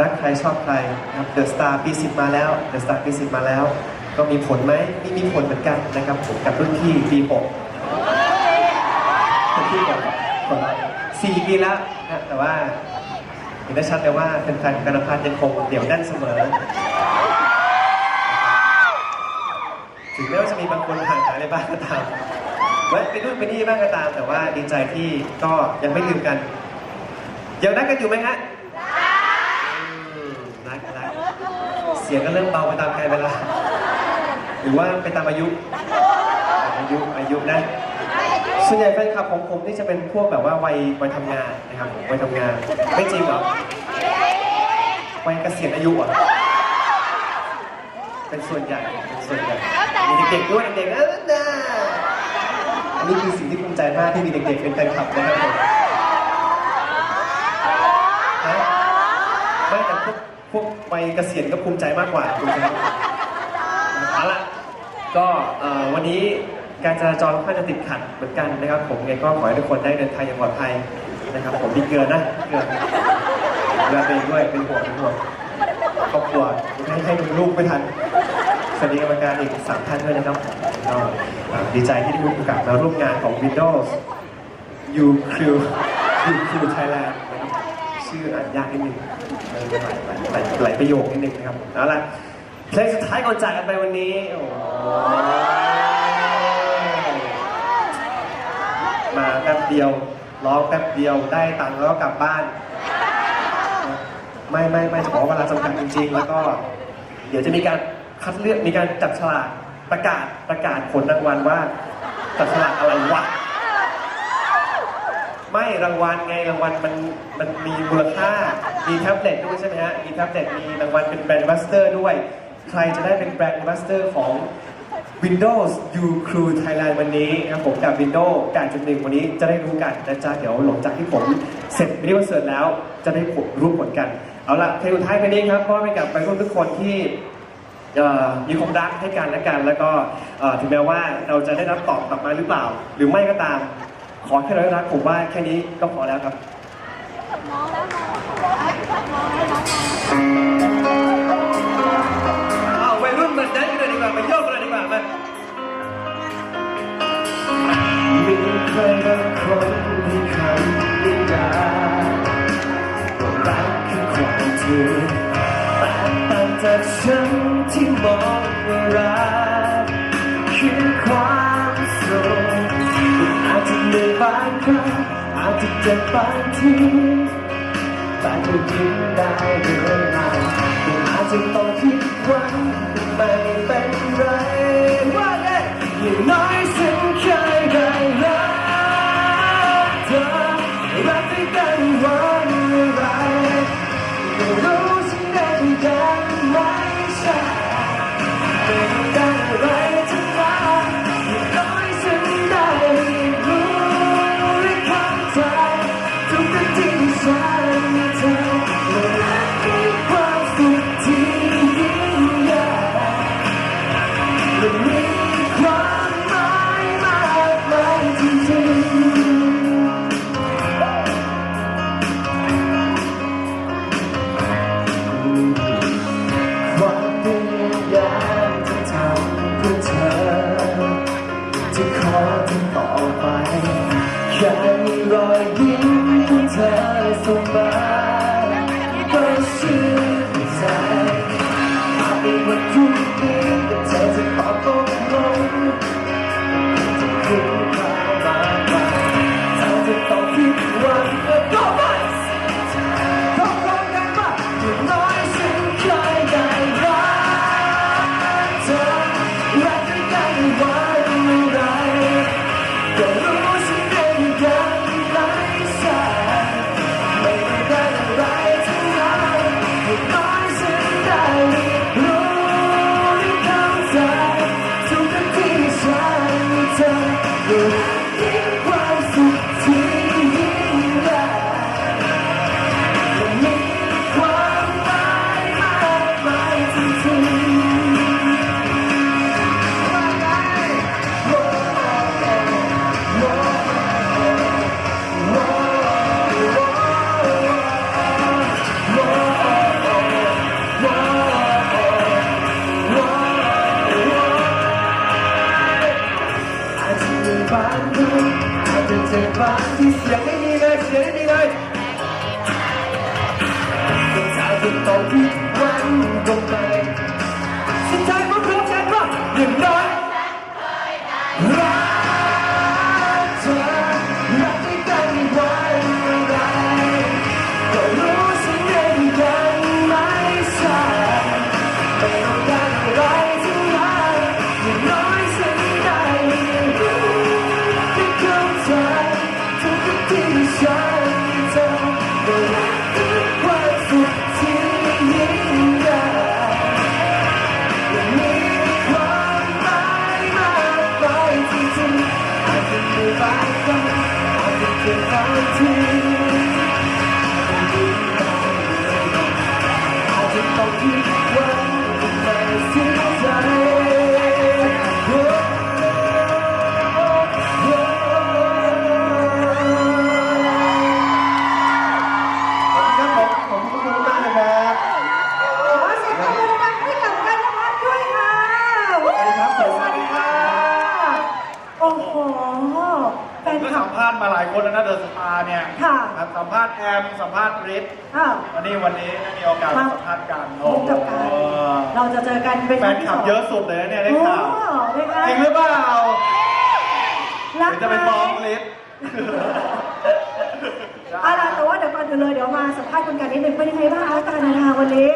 รักใครชอบใครนะครับเดอะสตาร์ปีสิบมาแล้วเดอะสตาร์ปีสิบมาแล้ว ก็มีผลไหมไม่มีผลเหมือนกันนะครับผมกับรุ่นพี่ปีหกรุ่นพี่ก่อนก่อนสี่ปีแล้วนะแต่ว่าเห็นได้ชัดเลยว่าแฟนๆของกันพัฒน์ยังคงเดี่ยวแน่นเสมอ ถึงแม้ว่าจะมีบางคนห่างหายไปบ้างก็ตามแวะไปนู่นไปนี่บ้างก็ตาม แต่ว่าดีใจที่ก็ยังไม่ลืมกันยังรักกันอยู่ไหมฮะอืมรักรักเสียงก็เริ่มเบาไปตามกาลเวลา หรือว่าไปตามอายุ อายุอายุนะส่วนใหญ่แฟนคลับของผมนี่จะเป็นพวกแบบว่าวัยวัยทำงานนะครับผมวัยทำงานไม่จริงเหรอวัยเกษียณอายุเหรอะเป็นส่วนใหญ่เป็นส่วนใหญ่มีเด็กๆด้วยเด็กๆเออน่าอันนี้คือสิ่งที่ภูมิใจมากที่มีเด็กๆเป็นแฟนคลับนะครับผมไม่แต่พวก พวกวัยเกษียณก็ภูมิใจมากกว่าภูมิใจมากกว่าเอาละก็เอ่อวันนี้การจราจรค่อนข้างจะติดขัดเหมือนกันนะครับ ผมไงก็ขอให้ทุกคนได้เดินทางอย่างปลอดภัยนะครับ ผมมีเกินนะเกินดูแลตัวเองด้วยเป็นห่วงเป็นห่วงครอบครัวให้ให้ดูลูกไม่ทันสวัสดีกรรมการอีกสามท่านด้วยนะครับก็ดีใจที่ได้มีโอกาสมาร่วมงานของ Windows U Crew U Crew Thailand นะครับ ชื่ออ่านยากนิดนึงเออหลายหลายหลายประโยคนิดนึงนะครับเอาล่ะเพลงสุดท้ายก่อนจากกันไปวันนี้โอ้โหมาแป๊บเดียวร้องแป๊บเดียวได้ตังค์แล้วก็กลับบ้าน ไม่ไม่ไม่ขอเวลาจำกัดจริง ๆ แล้วก็ เดี๋ยวจะมีการคัดเลือกมีการจับฉลากประกาศประกาศผลรางวัลว่าจับฉลากอะไรวะ ไม่รางวัลไงรางวัลมันมันมีมูลค่า มีแท็บเล็ตด้วยใช่ไหมฮะ มีแท็บเล็ตมีรางวัลเป็นแบรนด์บัสเตอร์ด้วย ใครจะได้เป็นแบรนด์บัสเตอร์ของ Windows U Crew Thailand วันนี้นะครับผมกับ Windows 8.1 วันนี้จะได้รู้กันนะจ๊ะเดี๋ยวหลังจากที่ผมเสร็จวิดีโอเสร์ตแล้วจะได้รู้ผลกัน เอาละเพลงสุดท้ายเพลงนี้ครับมอบให้กับไปรุ่นทุกคนที่เอ่อมีความรักให้กันและกัน แล้วก็ถึงแม้ว่าเราจะได้รับตอบกลับมาหรือเปล่า หรือไม่ก็ตาม ขอแค่เราได้รักผมว่าแค่นี้ก็พอแล้วครับเอาวัยรุ่นมาแดนกันเลยดีกว่ามาโยกกันเลยดีกว่ามามีใครบางคนที่คำนิยามว่ารักคือความจริงแต่ต่างจากฉันที่มองว่ารัก อาจะเจ็บบางทีแต่ก็ยิ้มได้เรื่อยมาอาจจะต้องผิดหวังไม่เป็น somebody se va, si se เนี่ยค่ะ ครับสัมภาษณ์แอมสัมภาษณ์ริทอ้าว วันนี้วันนี้ได้มีโอกาสมาสัมภาษณ์กันพบกับกัน โอ้เราจะเจอกันเป็นแฟนคลับเยอะสุดเลยนะเนี่ยได้ข่าวโอ้นะคะจริงหรือเปล่ารักเดี๋ยวจะไปฟ้องริทเอาล่ะแต่ว่าเดี๋ยวก่อนอื่นเลยเดี๋ยวมาสัมภาษณ์คุณกันนิดนึงเป็นยังไงบ้างคะการเดินทางวันนี้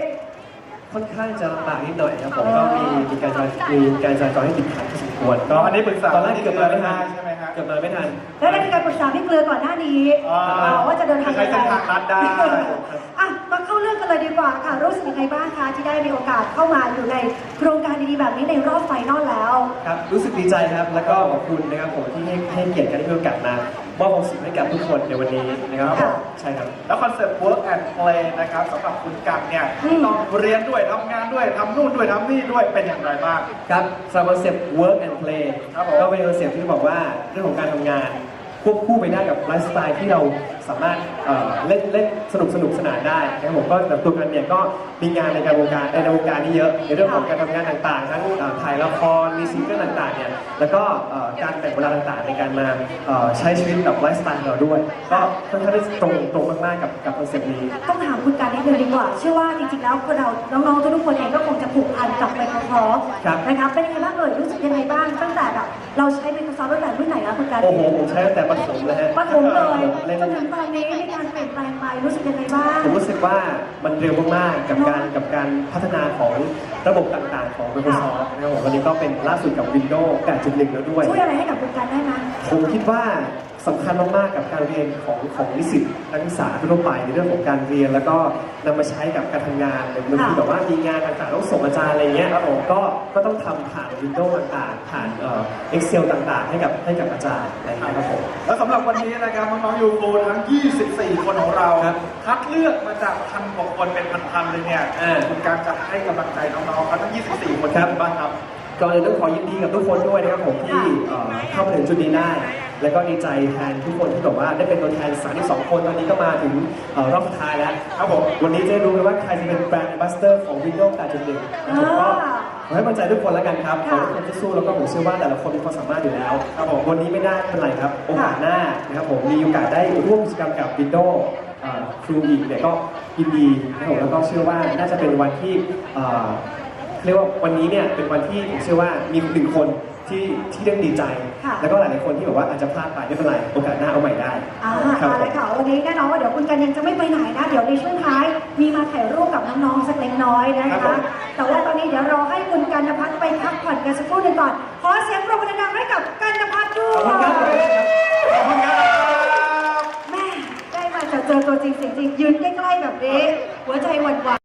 ค่อนข้างจะลำบากนิดหน่อยครับผมก็มีมีการจรามีการจราจรให้ติดขัดพอสมควรก็อันนี้ปรึกษาตอนแรกเกือบมาไม่ทันใช่ไหม ฮะเกือบมาไม่ทัน แล้วได้มีการปรึกษาพี่เกลือก่อนหน้านี้อ่าอ่าว่าจะเดินทางจะใช้เส้นทางลัดได้ อะมาเข้าเรื่องกันเลยดีกว่าค่ะรู้สึกยังไงบ้างคะที่ได้มีโอกาสเข้ามาอยู่ในโครงการดีๆแบบนี้ในรอบไฟนอลแล้ว ครับรู้สึกดีใจครับ แล้วก็ขอบคุณนะครับผมที่ให้ให้เกียรติกันที่มีโอกาสมา มอบความสุขให้กับทุกคนในวันนี้นะครับผมค่ะใช่ครับ แล้วคอนเซ็ปต์ work and play นะครับสำหรับคุณกันเนี่ยอืมต้องเรียนด้วยทำงานด้วยทำนู่นด้วยทำนี่ด้วยเป็นอย่างไรบ้าง ครับสำหรับคอนเซ็ปต์ work and play ครับผมก็เป็นคอนเซ็ปต์ที่บอกว่าเรื่องของการทำงาน ควบคู่ไปได้กับไลฟ์สไตล์ที่เราสามารถเอ่อเล่นเล่นสนุกสนุกสนานได้นะครับผมก็แบบตัวกันเนี่ยก็มีงานในการวงการในวงการนี้เยอะในเรื่องของการทำงานต่างๆ ทั้งเอ่อถ่ายละครมีซิงเกิลต่างๆเนี่ยแล้วก็เอ่อการแบ่งเวลาต่างๆ ในการมาเอ่อใช้ชีวิตกับไลฟ์สไตล์ของเราด้วย ก็ค่อนข้างที่ตรงตรงมากๆกับกับคอนเซ็ปต์นี้ ต้องถามคุณการนิดนึงดีกว่า เชื่อว่าจริงๆแล้วคนเราน้องๆทุกๆคนเองก็คงจะผูกพันกับ Microsoft ครับ นะครับเป็นยังไงบ้างเอ่ยรู้สึกยังไงบ้างตั้งแต่แบบเราใช้ Microsoft ตั้งแต่รุ่นไหนแล้วคุณการ โอ้โหผมใช้ตั้งแต่ประถมเลยฮะปฐมเลยเล่นจนถึงตอนนี้มีการเปลี่ย นแปลงไปรู้สึกยังไงบ้าง ผมรู้สึกว่ามันเร็วมากๆกับการกับการพัฒนาของระบบต่างๆของ Microsoft นะครับผมวันนี้ก็เป็นล่าสุดกับ Windows 8.1 แล้วด้วย ช่วยอะไรให้กับคุณการได้ไหมผมคิดว่าสำคัญมากๆกับการเรียนของของนิสิตนักศึกษาทั่วไปในเรื่องของการเรียน แล้วก็นำมาใช้กับการทำงานบางทีแบบว่ามีงานต่างๆต้องส่งอาจารย์อะไรเงี้ยครับผมก็ก็ต้องทำผ่าน Windows ต่างๆ ผ่านเอ่อ Excel ต่างๆ ให้กับให้กับอาจารย์อะไรเงี้ยครับผมแล้วสำหรับวันนี้นะครับน้องๆยูโฟทั้ง 24 คนของเรา ครับคัดเลือกมาจากพันกว่าคนเป็นพันๆเลยเนี่ยอ่าคุณการจะให้กำลังใจน้องๆเขาทั้ง 24 คนครับบ้างครับ ก่อนอื่นต้องขอยินดีกับทุกคนด้วยนะครับผมที่เอ่อเข้ามาถึงจุดนี้ได้ แล้วก็ดีใจแทนทุกคนที่แบบว่าได้เป็นตัวแทน32 คนตอนนี้ก็มาถึงเอ่อรอบสุดท้ายแล้วครับผมวันนี้จะได้รู้กันว่าใครจะเป็นแบรนด์ a m b a s s a d o r ของ Windows 8.1นะครับผมก็ ขอให้มั่นใจทุกคนแล้วกันครับขอให้ทุกคนสู้ๆแล้วก็ผมเชื่อว่าแต่ละคนมีความสามารถอยู่แล้วครับผมวันนี้ไม่ได้ไม่เป็นไรครับโอกาสหน้านะครับผมมีโอกาสได้ร่วมกิจกรรมกับ Windows ครูอีกเนี่ยก็ยินดีนะครับผมแล้วก็เชื่อว่าน่าจะเป็นวันที่เอ่อเรียกว่าวันนี้เนี่ยเป็นวันที่ผมเชื่อว่ามีหนึ่งคน ที่ที่เรื่องดีใจ ค่ะ แล้วก็หลายๆคนที่แบบว่าอาจจะพลาดไปไม่เป็นไรโอกาสหน้าเอาใหม่ได้อ่าครับเอาเลยค่ะวันนี้แน่นอนว่าเดี๋ยวคุณกันยังจะไม่ไปไหนนะ เดี๋ยวในช่วงท้ายมีมาถ่ายรูปกับน้องๆสักเล็กน้อยนะครัคะ บผม แต่ว่าตอนนี้เดี๋ยวรอให้คุณกันนภัทรไปพักผ่อนกันสักครู่หนึ่งก่อน ขอเสียงปรบมือดังๆให้กับกันนภัทรด้วขอบคุณครับยขอบคุณครับ แม่ได้มาเจอเจอตัวจริงเสียงจริงยืนใกล้ๆแบบนี้หัวใจหวั่นไหว